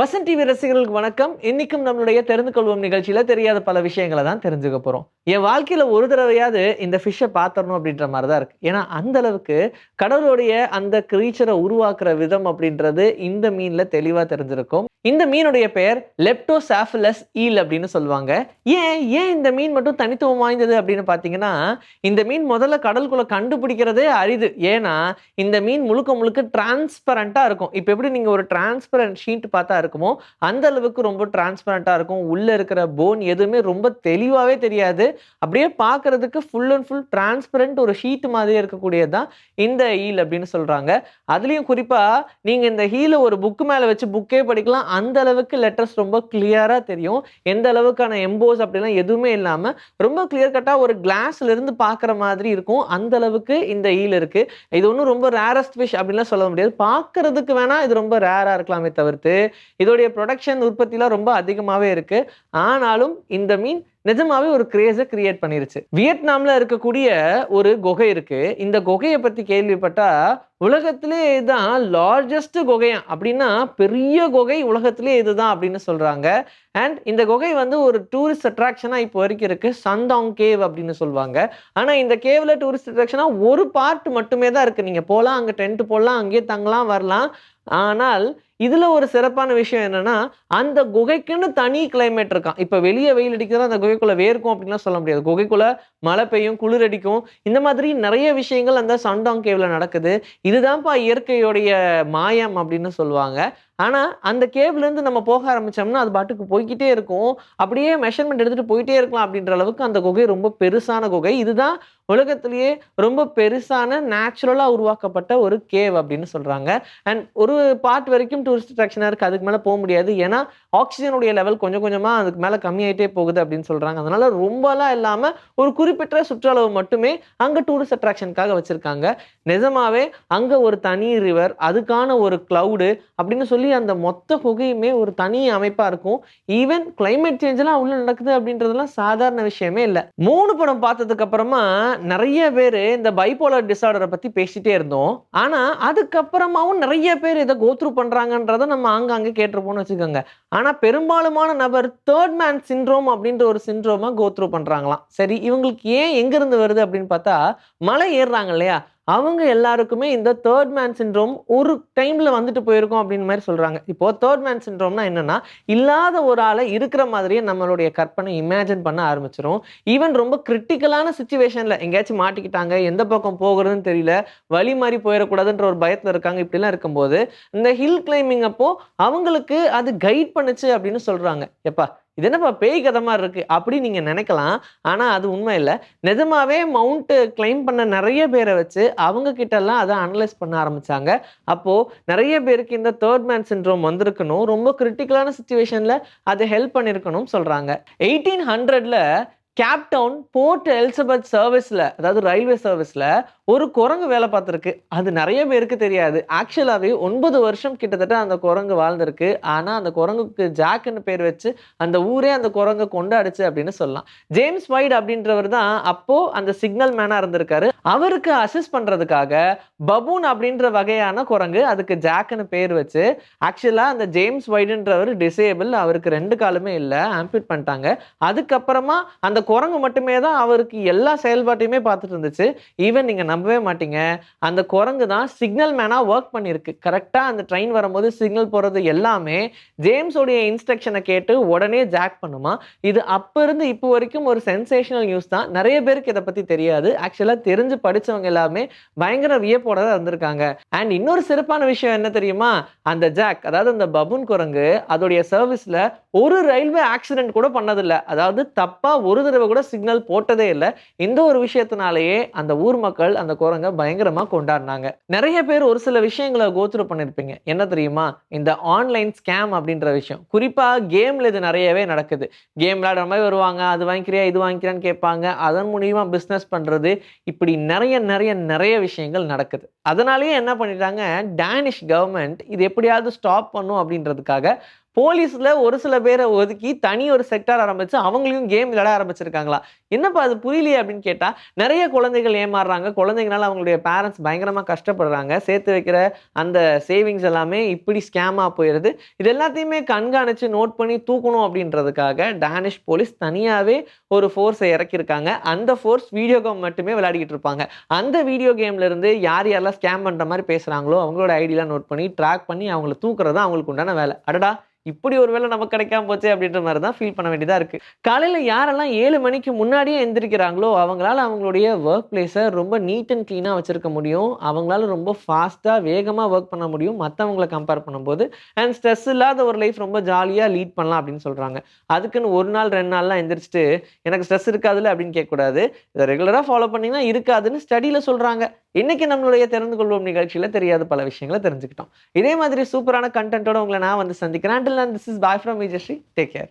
Vasan TV ரசிகர்களுக்கு வணக்கம். இன்னைக்கும் நம்மளுடைய தெரிந்து கொள்வோம் நிகழ்ச்சியில தெரியாத பல விஷயங்களை தான் தெரிஞ்சுக்க போறோம். என் வாழ்க்கையில ஒரு தடவையாவது இந்த ஃபிஷ்ஷை பாத்திரணும் அப்படின்ற மாதிரி தான் இருக்கு. ஏன்னா அந்த அளவுக்கு கடவுளுடைய அந்த கிரீச்சரை உருவாக்குற விதம் அப்படின்றது இந்த மீன்ல தெளிவா தெரிஞ்சிருக்கும். இந்த மீனுடைய பெயர் லெப்டோசாஃபிலஸ் ஈல் அப்படின்னு சொல்லுவாங்க. ஏன் ஏன் இந்த மீன் மட்டும் தனித்துவம் வாய்ந்தது அப்படின்னு பார்த்தீங்கன்னா இந்த மீன் முதல்ல கடலுக்குள்ள கண்டுபிடிக்கிறதே அரிது. ஏன்னா இந்த மீன் முழுக்க முழுக்க டிரான்ஸ்பரண்டா இருக்கும். இப்போ எப்படி நீங்க ஒரு டிரான்ஸ்பரண்ட் ஷீட் பார்த்தா இருக்குமோ? அந்த அளவுக்கு ரொம்ப டிரான்ஸ்பரண்டா இருக்கும். உள்ள இருக்கிற போன் எதுவுமே ரொம்ப தெளிவாவே தெரியாது. அப்படியே பார்க்குறதுக்கு ஃபுல் அண்ட் ஃபுல் டிரான்ஸ்பரண்ட் ஒரு ஷீட் மாதிரி இருக்கக்கூடியது தான் இந்த ஈல் அப்படின்னு சொல்றாங்க. அதுலயும் குறிப்பா நீங்க இந்த ஹீல ஒரு புக்கு மேல வச்சு புக்கே படிக்கலாம். அந்த அளவுக்கு லெட்டர்ஸ் ரொம்ப கிளியரா தெரியும். எந்த அளவுக்கான எம்போஸ் அப்படிலாம் எதுவுமே இல்லாம ரொம்ப கிளியர் கட்டாக ஒரு கிளாஸ்ல இருந்து பார்க்குற மாதிரி இருக்கும். அந்த அளவுக்கு இந்த ஈல் இருக்கு. இது ஒன்றும் ரொம்ப ரேரஸ்ட் ஃபிஷ் அப்படின்லாம் சொல்ல முடியாது. பார்க்கறதுக்கு வேணா இது ரொம்ப ரேராக இருக்கலாமே தவிர்த்து. இதோடைய ப்ரொடக்ஷன் உற்பத்திலாம் ரொம்ப அதிகமாகவே இருக்கு. ஆனாலும் இந்த மீன் நிஜமாவே ஒரு கிரேஸை கிரியேட் பண்ணிருச்சு. வியட்நாம்ல இருக்கக்கூடிய ஒரு குகை இருக்கு. இந்த குகையை பத்தி கேள்விப்பட்டா உலகத்திலே இதுதான் லார்ஜஸ்ட் குகையாம் அப்படின்னா பெரிய குகை உலகத்திலே இதுதான் அப்படின்னு சொல்றாங்க. அண்ட் இந்த குகை வந்து ஒரு டூரிஸ்ட் அட்ராக்ஷனா இப்போ வரைக்கும் இருக்கு. சந்தாங் கேவ் அப்படின்னு சொல்லுவாங்க. ஆனா இந்த கேவ்ல டூரிஸ்ட் அட்ராக்ஷனா ஒரு பார்ட் மட்டுமே தான் இருக்கு. நீங்க போகலாம் அங்க டென்ட் போடலாம் அங்கேயே தங்கலாம் வரலாம். ஆனால் இதில் ஒரு சிறப்பான விஷயம் என்னன்னா அந்த குகைக்குன்னு தனி கிளைமேட் இருக்கான் இப்போ வெளியே வெயில் அடிக்கிறதா அந்த குகைக்குள்ளே வேர்க்கும் அப்படின்லாம் சொல்ல முடியாது. குகைக்குள்ளே மழை பெய்யும் குளிர் அடிக்கும். இந்த மாதிரி நிறைய விஷயங்கள் அந்த சண்டாங் கேவில் நடக்குது. இதுதான்ப்பா இயற்கையோடைய மாயம் அப்படின்னு சொல்லுவாங்க. ஆனால் அந்த கேவ்ல நம்ம போக ஆரம்பிச்சோம்னா அது பாட்டுக்கு போய்கிட்டே இருக்கும். அப்படியே மெஷர்மெண்ட் எடுத்துட்டு போயிட்டே இருக்கலாம் அப்படின்ற அளவுக்கு அந்த குகை ரொம்ப பெருசான குகை. இதுதான் உலகத்திலேயே ரொம்ப பெருசான நேச்சுரலாக உருவாக்கப்பட்ட ஒரு கேவ் அப்படின்னு சொல்றாங்க. அண்ட் ஒரு பார்ட் வரைக்கும் டூரிஸ்ட் அட்ராக்ஷனாக இருக்குது அதுக்கு மேலே போக முடியாது. ஏன்னா ஆக்சிஜனுடைய லெவல் கொஞ்சம் கொஞ்சமாக அதுக்கு மேலே கம்மியாயிட்டே போகுது அப்படின்னு சொல்கிறாங்க அதனால ரொம்பலாம் இல்லாமல் ஒரு குறிப்பிட்ட சுற்றளவு மட்டுமே அங்கே டூரிஸ்ட் அட்ராக்ஷனுக்காக வச்சுருக்காங்க. நிஜமாவே அங்கே ஒரு தனி ரிவர் அதுக்கான ஒரு க்ளவுடு அப்படின்னு சொல்லி அந்த மொத்த குகையுமே ஒரு தனி அமைப்பாக இருக்கும். ஈவன் கிளைமேட் சேஞ்செல்லாம் உள்ள நடக்குது அப்படின்றதெல்லாம் சாதாரண விஷயமே இல்லை. மூணு படம் பார்த்ததுக்கு அப்புறமா நிறைய பேர் இந்த பைபோலர் டிசார்டரை பற்றி பேசிட்டே இருந்தோம். ஆனால் அதுக்கப்புறமாவும் நிறைய பேர் இதை கோத்ரூ பண்ணுறாங்கன்றதை நம்ம ஆங்காங்கே கேட்டிருப்போம்னு வச்சுக்கோங்க. ஆனால் பெரும்பாலுமான நபர் தேர்ட் மேன் சிண்ட்ரோம் அப்படின்ற ஒரு சிண்ட்ரோமா கோத்ரூ பண்ணுறாங்களாம் சரி இவங்களுக்கு ஏன் எங்கேருந்து வருது அப்படின்னு பார்த்தா மலை ஏறுறாங்க இல்லையா? அவங்க எல்லாருக்குமே இந்த தேர்ட் மேன் சிண்ட்ரோம் ஒரு டைமில் வந்துட்டு போயிருக்கோம் அப்படின்னு மாதிரி சொல்கிறாங்க இப்போ தேர்ட் மேன் சிண்ட்ரோம்னா என்னென்னா இல்லாத ஒரு ஆளை இருக்கிற மாதிரியே நம்மளுடைய கற்பனை இமேஜின் பண்ண ஆரம்பிச்சிடும் ஈவன் ரொம்ப கிரிட்டிக்கலான சுச்சுவேஷனில் எங்கேயாச்சும் மாட்டிக்கிட்டாங்க எந்த பக்கம் போகிறதுன்னு தெரியல வழி மாதிரி போயிடக்கூடாதுன்ற ஒரு பயத்தில் இருக்காங்க இப்படிலாம் இருக்கும்போது இந்த ஹில் கிளைம்பிங் அப்போ அவங்களுக்கு அது கைட் பண்ணுச்சு அப்படின்னு சொல்கிறாங்க எப்பா இது என்னப்பா பேய் கதை மாதிரி இருக்கு அப்படி நீங்க நினைக்கலாம். ஆனா அது உண்மை இல்லை. நிஜமாவே மவுண்ட் கிளைம் பண்ண நிறைய பேரை வச்சு அவங்க கிட்ட எல்லாம் அதை அனலைஸ் பண்ண ஆரம்பிச்சாங்க. அப்போ நிறைய பேருக்கு இந்த தேர்ட் மேன் சின்ரோம் வந்திருக்கணும். ரொம்ப கிரிட்டிக்கலான சுச்சுவேஷன்ல அது ஹெல்ப் பண்ணியிருக்கணும் சொல்றாங்க. எயிட்டீன் ஹண்ட்ரட்ல கேப்டவுன் போர்ட் எலிசபெத் சர்வீஸில் அதாவது ரயில்வே சர்வீஸில் ஒரு குரங்கு வேலை பார்த்துருக்கு. அது நிறைய பேருக்கு தெரியாது. ஆக்சுவலாகவே ஒன்பது வருஷம் கிட்டத்தட்ட அந்த குரங்கு வாழ்ந்திருக்கு. ஆனால் அந்த குரங்குக்கு ஜாக்குன்னு பேர் வச்சு அந்த ஊரே அந்த குரங்கை கொண்டாடுச்சு அப்படின்னு சொல்லலாம். ஜேம்ஸ் வைட் அப்படின்றவர் தான் அப்போது அந்த சிக்னல் மேனாக இருந்திருக்காரு. அவருக்கு அசிஸ்ட் பண்ணுறதுக்காக பபூன் அப்படின்ற வகையான குரங்கு அதுக்கு ஜாக்குன்னு பேர் வச்சு ஆக்சுவலாக அந்த ஜேம்ஸ் வைடுன்றவர் டிசேபிள் அவருக்கு ரெண்டு காலுமே இல்லை ஆம்பிட் பண்ணிட்டாங்க. அதுக்கப்புறமா அந்த குரங்கு மட்டுமே தான் அவருக்கு எல்லா செயல்பாட்டையுமே பார்த்துட்டு இருந்துச்சு. ஈவன் நீங்கள் நம்பவே மாட்டீங்க. அந்த குரங்கு தான் சிக்னல் மேனாக ஒர்க் பண்ணியிருக்கு கரெக்டாக அந்த ட்ரெயின் வரும்போது சிக்னல் போகிறது எல்லாமே ஜேம்ஸோடைய இன்ஸ்ட்ரக்ஷனை கேட்டு உடனே ஜாக் பண்ணுமா? இது அப்போ இருந்து இப்போ வரைக்கும் ஒரு சென்சேஷனல் நியூஸ் தான். நிறைய பேருக்கு இதை பற்றி தெரியாது. ஆக்சுவலாக தெரிஞ்சு படித்தவங்க எல்லாமே பயங்கர வியப்போட தான் இருந்திருக்காங்க. அண்ட் இன்னொரு சிறப்பான விஷயம் என்ன தெரியுமா? அந்த ஜாக் அதாவது அந்த பபுன் குரங்கு அதோடைய சர்வீஸில் ஒரு ரயில்வே ஆக்சிடென்ட் கூட பண்ணதில்லை. அதாவது தப்பாக ஒரு தடவை கூட சிக்னல் போட்டதே இல்லை. இந்த ஒரு விஷயத்தினாலேயே அந்த ஊர் மக்கள் அந்த குரங்கை பயங்கரமாக கொண்டாடினாங்க. நிறைய பேர் ஒரு சில விஷயங்களை கோத்ரூ பண்ணியிருப்பீங்க என்ன தெரியுமா? இந்த ஆன்லைன் ஸ்கேம் அப்படின்ற விஷயம். குறிப்பாக கேமில் இது நிறையவே நடக்குது. கேம் விளையாடுற மாதிரி வருவாங்க. அது வாங்கிக்கிறியா? இது வாங்கிக்கிறான்னு கேட்பாங்க. அதன் மூலியமா பிஸ்னஸ் பண்ணுறது இப்படி நிறைய நிறைய நிறைய விஷயங்கள் நடக்குது. அதனாலேயே என்ன பண்ணிட்டாங்க? டேனிஷ் கவர்மெண்ட் இது எப்படியாவது ஸ்டாப் பண்ணும் அப்படின்றதுக்காக போலீஸில் ஒரு சில பேரை ஒதுக்கி தனி ஒரு செக்டார் ஆரம்பித்து அவங்களையும் கேம் விளையாட ஆரம்பிச்சிருக்காங்களா? என்னப்பா அது புரியலையே அப்படின்னு கேட்டால் நிறைய குழந்தைகள் ஏமாறுறாங்க. குழந்தைங்களால் அவங்களுடைய பேரண்ட்ஸ் பயங்கரமாக கஷ்டப்படுறாங்க. சேர்த்து வைக்கிற அந்த சேவிங்ஸ் எல்லாமே இப்படி ஸ்கேமாக போயிடுது இது எல்லாத்தையுமே கண்காணித்து நோட் பண்ணி தூக்கணும் அப்படின்றதுக்காக டேனிஷ் போலீஸ் தனியாகவே ஒரு ஃபோர்ஸை இறக்கியிருக்காங்க. அந்த ஃபோர்ஸ் வீடியோ கேம் மட்டுமே விளையாடிக்கிட்டு இருப்பாங்க. அந்த வீடியோ கேம்ல இருந்து யார் யாரெல்லாம் ஸ்கேம் பண்ணுற மாதிரி பேசுகிறாங்களோ அவங்களோட ஐடியெல்லாம் நோட் பண்ணி ட்ராக் பண்ணி அவங்கள தூக்குறது தான் அவங்களுக்கு உண்டான வேலை. அடடா இப்படி ஒரு வேலை நமக்கு கிடைக்காம போச்சு அப்படின்ற மாதிரி தான் ஃபீல் பண்ண வேண்டியதாக இருக்கு. காலையில் யாரெல்லாம் ஏழு மணிக்கு முன்னாடியே எந்திரிக்கிறாங்களோ அவங்களால அவங்களுடைய ஒர்க் பிளேஸை ரொம்ப நீட் அண்ட் க்ளீனாக வச்சுருக்க முடியும். அவங்களால ரொம்ப ஃபாஸ்ட்டாக வேகமாக ஒர்க் பண்ண முடியும். மற்றவங்களை கம்பேர் பண்ணும்போது அண்ட் ஸ்ட்ரெஸ் இல்லாத ஒரு லைஃப் ரொம்ப ஜாலியாக லீட் பண்ணலாம் அப்படின்னு சொல்றாங்க. அதுக்குன்னு ஒரு நாள் ரெண்டு நாள்லாம் எந்திரிச்சிட்டு எனக்கு ஸ்ட்ரெஸ் இருக்காதுல்ல அப்படின்னு கேட்கக்கூடாது. இதை ரெகுலராக ஃபாலோ பண்ணிங்கன்னா இருக்காதுன்னு ஸ்டடியில் சொல்கிறாங்க இன்னைக்கு நம்மளுடைய தெரிந்து கொள்வோம் நிகழ்ச்சியில தெரியாத பல விஷயங்களை தெரிஞ்சுக்கிட்டோம். இதே மாதிரி சூப்பரான கண்டென்ட்டோட உங்களை நான் வந்து சந்திக்கிறேன். Until then, this is bye from me, Jashri. Take care.